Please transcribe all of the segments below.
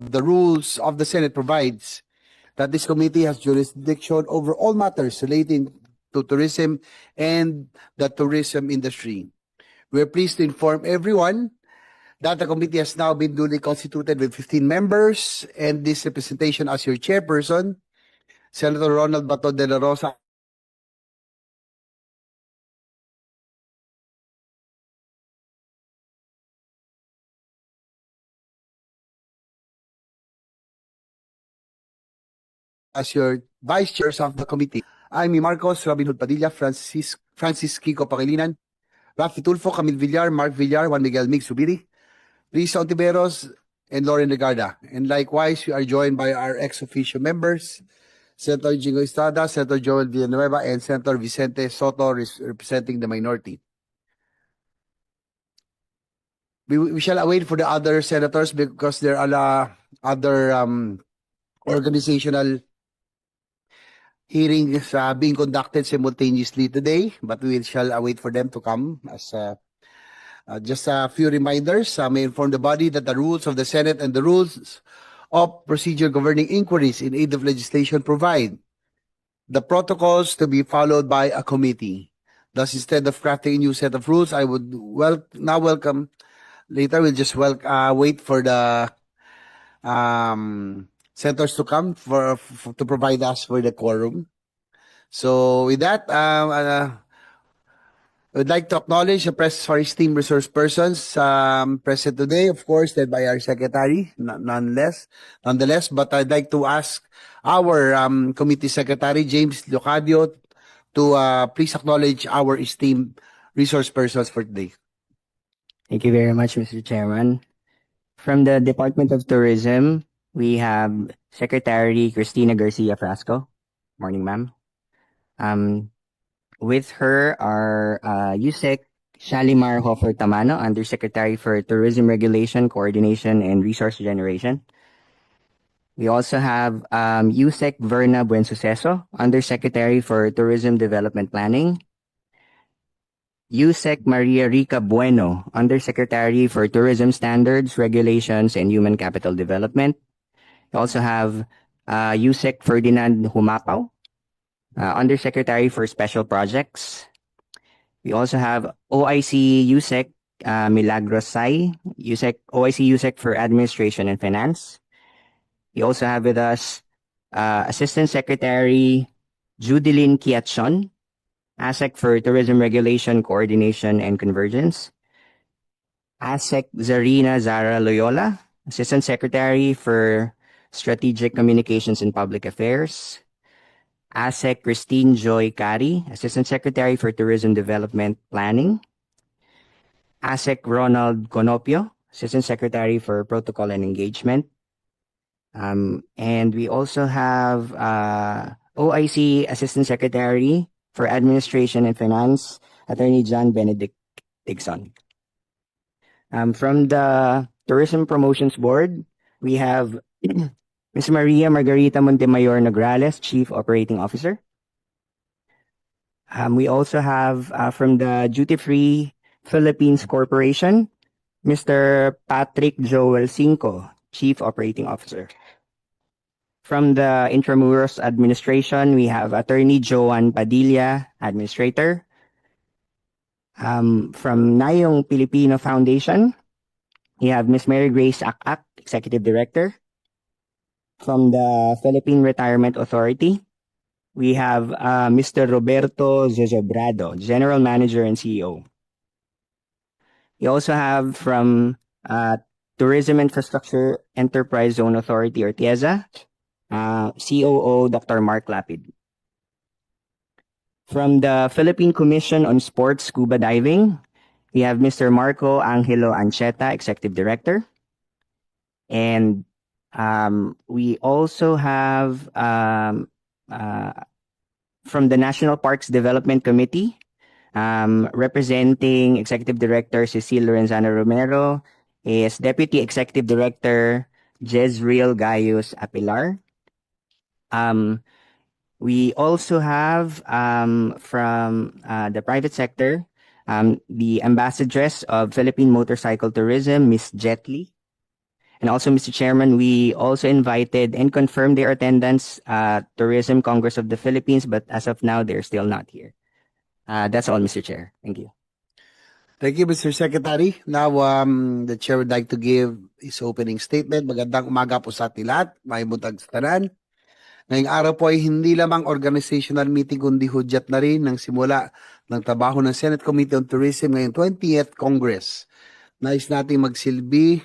the rules of the Senate provides that this committee has jurisdiction over all matters relating to tourism and the tourism industry. We're pleased to inform everyone that the committee has now been duly constituted with 15 members and this representation as your chairperson, Senator Ronald Bato de la Rosa as your vice chairs of the committee. I'm Marcos, Robin Hood Padilla, Francis, Francis Kiko Pangilinan, Rafi Tulfo, Camille Villar, Mark Villar, Juan Miguel Mig Subiri, Lisa Ontiveros, and Lauren Legarda. And likewise, we are joined by our ex-officio members, Senator Jingo Estrada, Senator Joel Villanueva, and Senator Vicente Soto, representing the minority. We, we shall await for the other senators because there are uh, other um, organizational hearings uh, being conducted simultaneously today, but we shall await for them to come. As uh, uh, just a few reminders, I may inform the body that the rules of the Senate and the rules of procedure governing inquiries in aid of legislation provide the protocols to be followed by a committee. Thus, instead of crafting a new set of rules, I would well now welcome. Later, we'll just wel- uh, wait for the um, senators to come for, for to provide us with the quorum. So with that, um, uh, I like to acknowledge the press for esteemed resource persons um, present today, of course, led by our secretary, nonetheless, nonetheless. But I'd like to ask our um, committee secretary, James Locadio, to uh, please acknowledge our esteemed resource persons for today. Thank you very much, Mr. Chairman. From the Department of Tourism, we have Secretary Cristina Garcia Frasco. Morning, ma'am. Um, with her are uh, Yusek Shalimar Hofer Tamano, Undersecretary for Tourism Regulation, Coordination, and Resource Generation. We also have um, Yusek Verna Buensuceso, Undersecretary for Tourism Development Planning. Yusek Maria Rica Bueno, Undersecretary for Tourism Standards, Regulations, and Human Capital Development. We also have uh, Yusek Ferdinand Humapaw, uh, Undersecretary for Special Projects. We also have OIC Yusek uh, Milagros Sai, Yusek, OIC Yusek for Administration and Finance. We also have with us uh, Assistant Secretary Judilyn Kiatson, ASEC for Tourism Regulation, Coordination, and Convergence. ASEC Zarina Zara Loyola, Assistant Secretary for Strategic Communications and Public Affairs. ASEC Christine Joy Cari, Assistant Secretary for Tourism Development Planning. ASEC Ronald Conopio, Assistant Secretary for Protocol and Engagement. Um, and we also have uh, OIC Assistant Secretary for Administration and Finance, Attorney John Benedict Dixon. Um, from the Tourism Promotions Board, we have Ms. Maria Margarita Montemayor Nograles, Chief Operating Officer. Um, we also have uh, from the Duty Free Philippines Corporation, Mr. Patrick Joel Cinco, Chief Operating Officer. From the Intramuros Administration, we have Attorney Joan Padilla, Administrator. Um, from Nayong Filipino Foundation, we have Ms. Mary Grace Akak, Executive Director. From the Philippine Retirement Authority, we have uh, Mr. Roberto Zozobrado, General Manager and CEO. We also have from uh, Tourism Infrastructure Enterprise Zone Authority, or TIEZA, uh, COO Dr. Mark Lapid. From the Philippine Commission on Sports Scuba Diving, we have Mr. Marco Angelo Ancheta, Executive Director. And um, we also have um, uh, from the National Parks Development Committee, um, representing Executive Director Cecile Lorenzana Romero, is Deputy Executive Director Jezreel Gaius Apilar. Um, we also have um, from uh, the private sector um, the ambassadress of Philippine Motorcycle Tourism, Miss Jet Li. And also, Mr. Chairman, we also invited and confirmed their attendance at Tourism Congress of the Philippines, but as of now, they're still not here. Uh, that's all, Mr. Chair. Thank you. Thank you, Mr. Secretary. Now, um, the Chair would like to give his opening statement. Magandang umaga po sa ating lahat. May buntag sa tanan. Ngayong araw po ay hindi lamang organizational meeting kundi hudyat na rin ng simula ng trabaho ng Senate Committee on Tourism ngayong 20th Congress. Nais nating magsilbi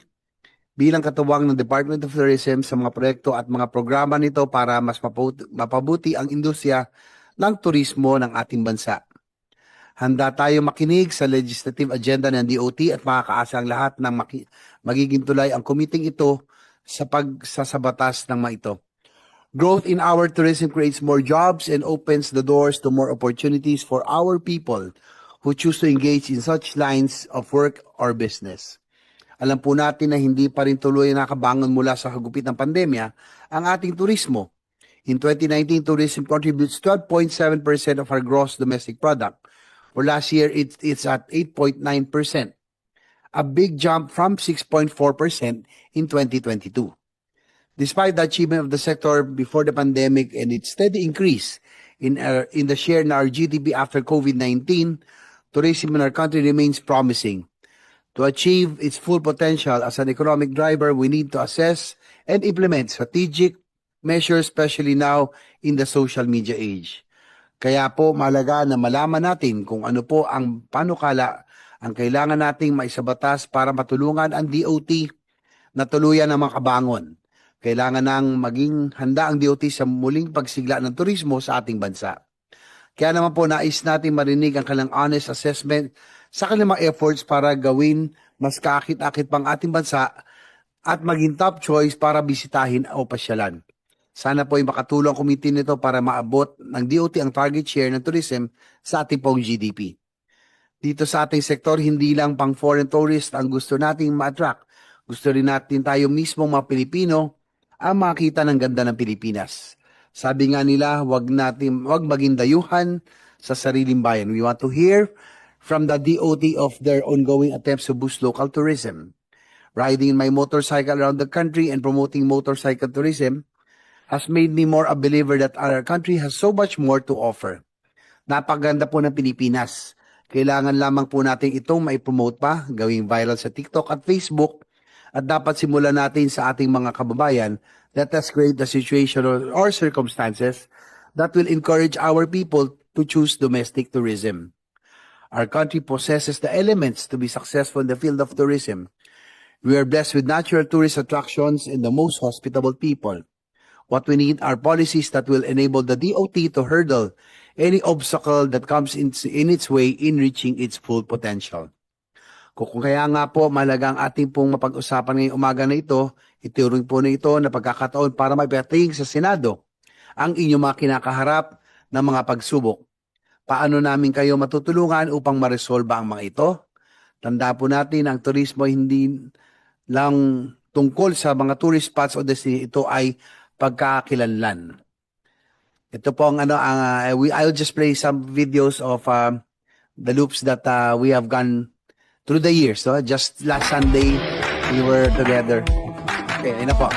bilang katuwang ng Department of Tourism sa mga proyekto at mga programa nito para mas mapabuti ang industriya ng turismo ng ating bansa. Handa tayo makinig sa legislative agenda ng DOT at makakaasa ang lahat ng magiging tulay ang committee ito sa pagsasabatas ng mga ito. Growth in our tourism creates more jobs and opens the doors to more opportunities for our people who choose to engage in such lines of work or business. Alam po natin na hindi pa rin tuloy nakabangon mula sa hagupit ng pandemya ang ating turismo. In 2019, tourism contributes 12.7% of our gross domestic product. For last year, it, it's at 8.9%, a big jump from 6.4% in 2022. Despite the achievement of the sector before the pandemic and its steady increase in, our, in the share in our GDP after COVID-19, tourism in our country remains promising. To achieve its full potential as an economic driver, we need to assess and implement strategic measures, especially now in the social media age. Kaya po malaga na malaman natin kung ano po ang panukala ang kailangan nating maisabatas para matulungan ang DOT na tuluyan ng makabangon. Kailangan nang maging handa ang DOT sa muling pagsigla ng turismo sa ating bansa. Kaya naman po nais natin marinig ang kanilang honest assessment sa kanilang mga efforts para gawin mas kaakit-akit pang ating bansa at maging top choice para bisitahin o pasyalan. Sana po ay makatulong ang committee nito para maabot ng DOT ang target share ng tourism sa ating pong GDP. Dito sa ating sektor, hindi lang pang foreign tourist ang gusto nating ma-attract. Gusto rin natin tayo mismo mga Pilipino ang makita ng ganda ng Pilipinas. Sabi nga nila, wag natin, wag maging dayuhan sa sariling bayan. We want to hear from the DOT of their ongoing attempts to boost local tourism. Riding in my motorcycle around the country and promoting motorcycle tourism has made me more a believer that our country has so much more to offer. Napaganda po ng Pilipinas. Kailangan lamang po natin itong maipromote pa, gawing viral sa TikTok at Facebook, at dapat simulan natin sa ating mga kababayan let us create the situation or, or circumstances that will encourage our people to choose domestic tourism. Our country possesses the elements to be successful in the field of tourism. We are blessed with natural tourist attractions and the most hospitable people. What we need are policies that will enable the DOT to hurdle any obstacle that comes in, in its way in reaching its full potential. Kung kaya nga po malagang ating pong mapag-usapan ngayong umaga na ito, ituring po na ito na pagkakataon para maipating sa Senado ang inyong mga kinakaharap na mga pagsubok. Paano namin kayo matutulungan upang maresolba ang mga ito? Tanda po natin ang turismo hindi lang tungkol sa mga tourist spots o destination. Ito ay pagkakakilanlan. Ito po ang ano, ang, uh, we, I'll just play some videos of um, the loops that uh, we have gone through the years. So just last Sunday, we were together. Okay, ayun na po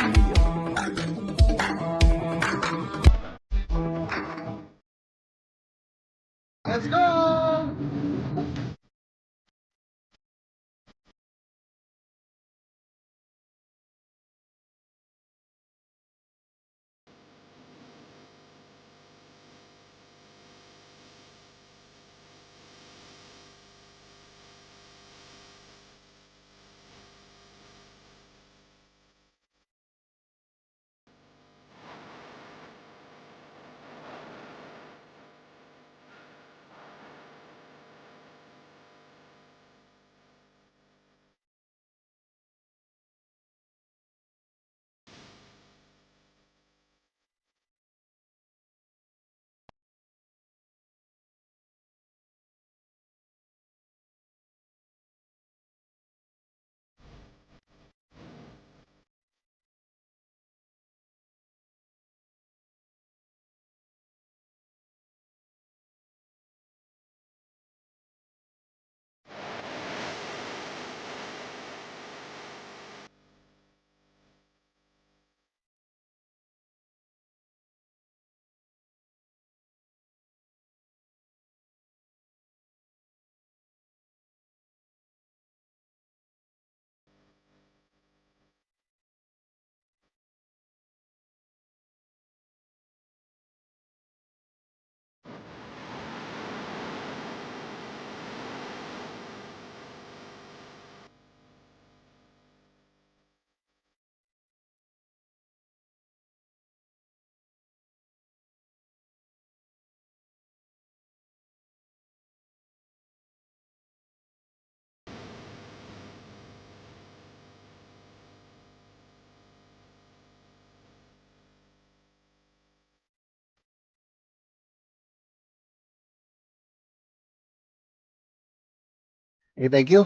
Okay, thank you.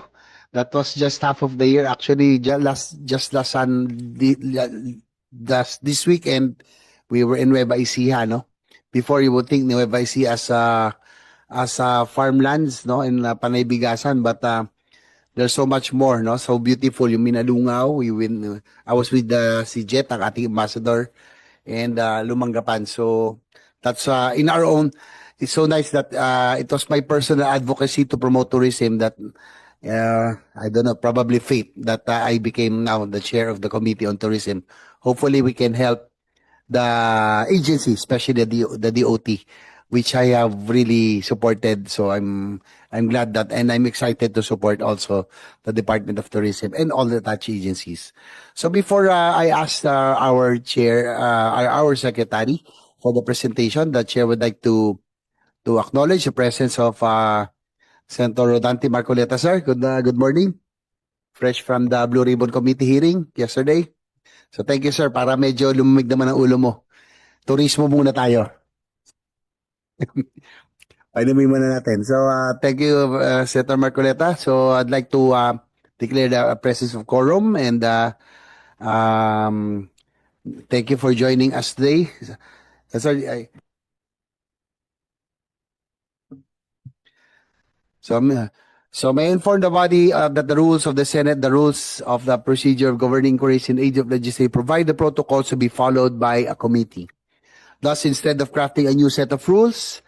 That was just half of the year. Actually, just last just last sun the, last this weekend we were in Nueva Ecija, no? Before you would think Nueva Ecija as a as a farmlands, no, in uh, Panay Bigasan, but uh, there's so much more, no? So beautiful yung Minalungaw. We win. I was with uh, si Jet, ang ating ambassador, and uh, Lumanggapan. So that's uh, in our own. It's so nice that uh, it was my personal advocacy to promote tourism that uh, I don't know, probably fate that uh, I became now the chair of the committee on tourism. Hopefully, we can help the agency, especially the the DOT, which I have really supported. So I'm I'm glad that, and I'm excited to support also the Department of Tourism and all the touch agencies. So before uh, I ask uh, our chair, uh, our, our secretary for the presentation, the chair would like to to acknowledge the presence of uh, Senator Rodante Marcoleta, sir. Good uh, good morning. Fresh from the Blue Ribbon Committee hearing yesterday. So thank you, sir. Para medyo lumamig naman ang ulo mo. Turismo muna tayo. Painumin muna natin. So uh, thank you, uh, Senator Marcoleta. So I'd like to uh, declare the presence of quorum and uh, um, thank you for joining us today. Uh, sir, I, So, um, so may inform the body uh, that the rules of the Senate, the rules of the procedure of governing inquiries in age of legislature provide the protocols to be followed by a committee. Thus, instead of crafting a new set of rules,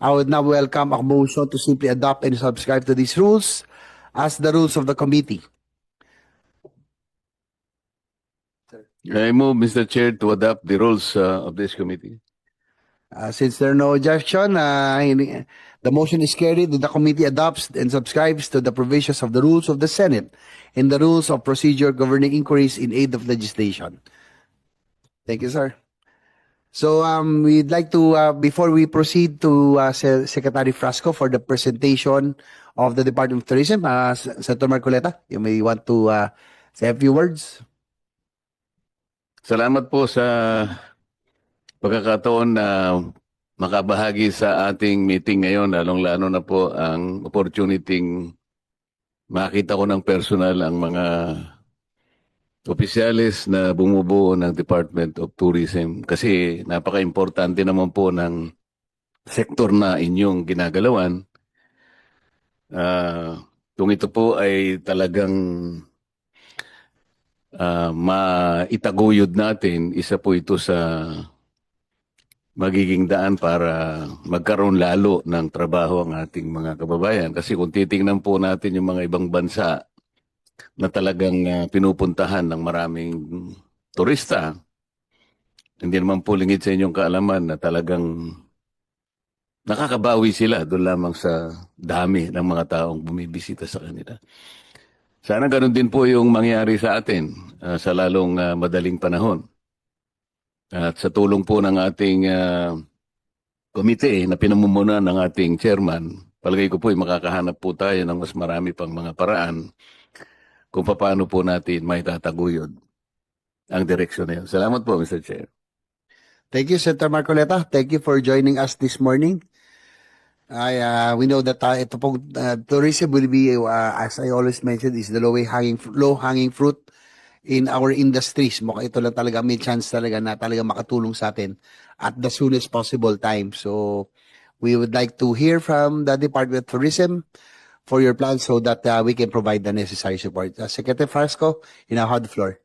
I would now welcome a motion to simply adopt and subscribe to these rules as the rules of the committee. I move, Mr. Chair, to adopt the rules uh, of this committee. Uh, since there are no objection, uh, the motion is carried the committee adopts and subscribes to the provisions of the rules of the Senate and the rules of procedure governing inquiries in aid of legislation. Thank you, sir. So um, we'd like to, uh, before we proceed to uh, Se- Secretary Frasco for the presentation of the Department of Tourism, uh, Senator Marcoleta, you may want to uh, say a few words. Salamat po sa pagkakataon na makabahagi sa ating meeting ngayon, lalong-lalo na po ang opportunity makita ko ng personal ang mga opisyalis na bumubuo ng Department of Tourism kasi napaka-importante naman po ng sektor na inyong ginagalawan. Ah, kung ito po ay talagang ah, maitaguyod natin, isa po ito sa magiging daan para magkaroon lalo ng trabaho ang ating mga kababayan. Kasi kung titingnan po natin yung mga ibang bansa na talagang ah, pinupuntahan ng maraming turista, hindi naman po lingid sa inyong kaalaman na talagang nakakabawi sila doon lamang sa dami ng mga taong bumibisita sa kanila. Sana ganun din po yung mangyari sa atin ah, sa lalong ah, madaling panahon. At sa tulong po ng ating ah, komite na pinamumunan ng ating chairman, palagay ko po ay makakahanap po tayo ng mas marami pang mga paraan kung paano po natin may tataguyod ang direksyon na yun. Salamat po, Mr. Chair. Thank you, Senator Marcoleta. Thank you for joining us this morning. I, uh, we know that uh, ito pong uh, tourism will be, uh, as I always mentioned, is the low hanging low hanging fruit in our industries. Mukhang ito lang talaga may chance talaga na talaga makatulong sa atin at the soonest possible time. So we would like to hear from the Department of Tourism for your plans so that uh, we can provide the necessary support. Uh, Secretary Frasco, you now have the floor.